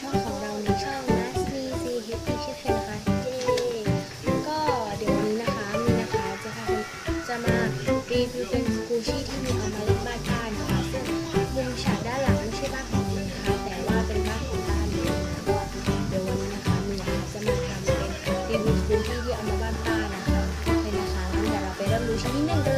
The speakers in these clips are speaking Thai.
ช่องของเราในช่องนะ C C H P เช่นเคยนะคะเย้ก็เดี๋ยววันนี้นะคะมีนะคะจะพาจะมารีวิวเป็นกูชี่ที่มีเอามาเล่นบ้านป้านะคะซึ่งมุมฉากด้านหลังไม่ใช่บ้านของมีนะคะแต่ว่าเป็นบ้านของป้านเลยนะเดี๋ยววันนี้นะคะมีนะคะจะมาทำเป็นรีวิวกูชี่ที่เอามาบ้านป้านะคะเลยนะคะงั้นเดี๋ยวเราไปเริ่มดูชิ้นที่หนึ่งกัน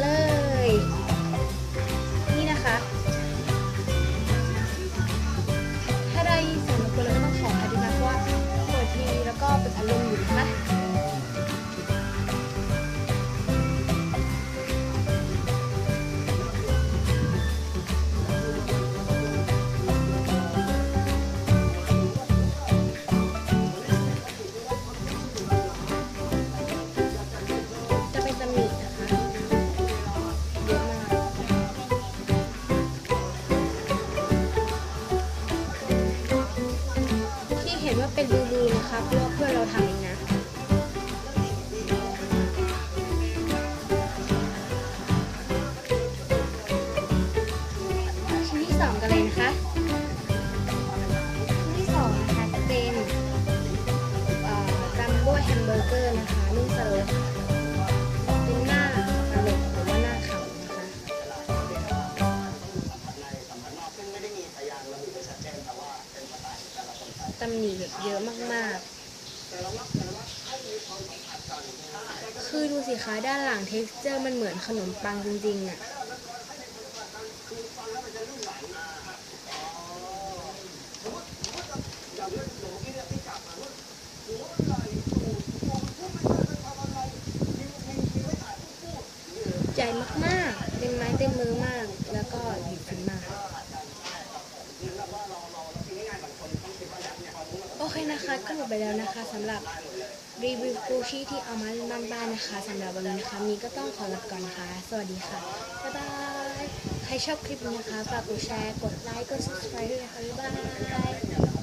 เป็นรูรูนะคะเพราะว่าเพื่อเราทำเองนะชิ้นที่สองกันเลยนะคะชิ้นที่สองนะคะจะเป็นจัมโบ้แฮมเบอร์เกอร์นะคะนุ่มสโลว์เป็นหน้าตลกหรือว่าหน้าขำนะคะต ตำหนิแบบเยอะมากๆ คือดูสิคะด้านหลังเท็กซ์เจอร์มันเหมือนขนมปังจริงๆอะใหญ่มากๆ เต็มไม้เต็มมือมาก แล้วก็หยิบขึ้นมา เคนะคะก็หมดไปแล้วนะคะสำหรับรีวิวกูชี่ที่เอามาเล่นบ้านๆนะคะสำหรับวันนี้นะคะมีก็ต้องขอลาไปก่อนนะคะ สวัสดีค่ะ บ๊ายบาย ใครชอบคลิปนี้นะคะ ฝากกดแชร์ กดไลค์ กด subscribe ด้วยนะคะ บ๊ายบาย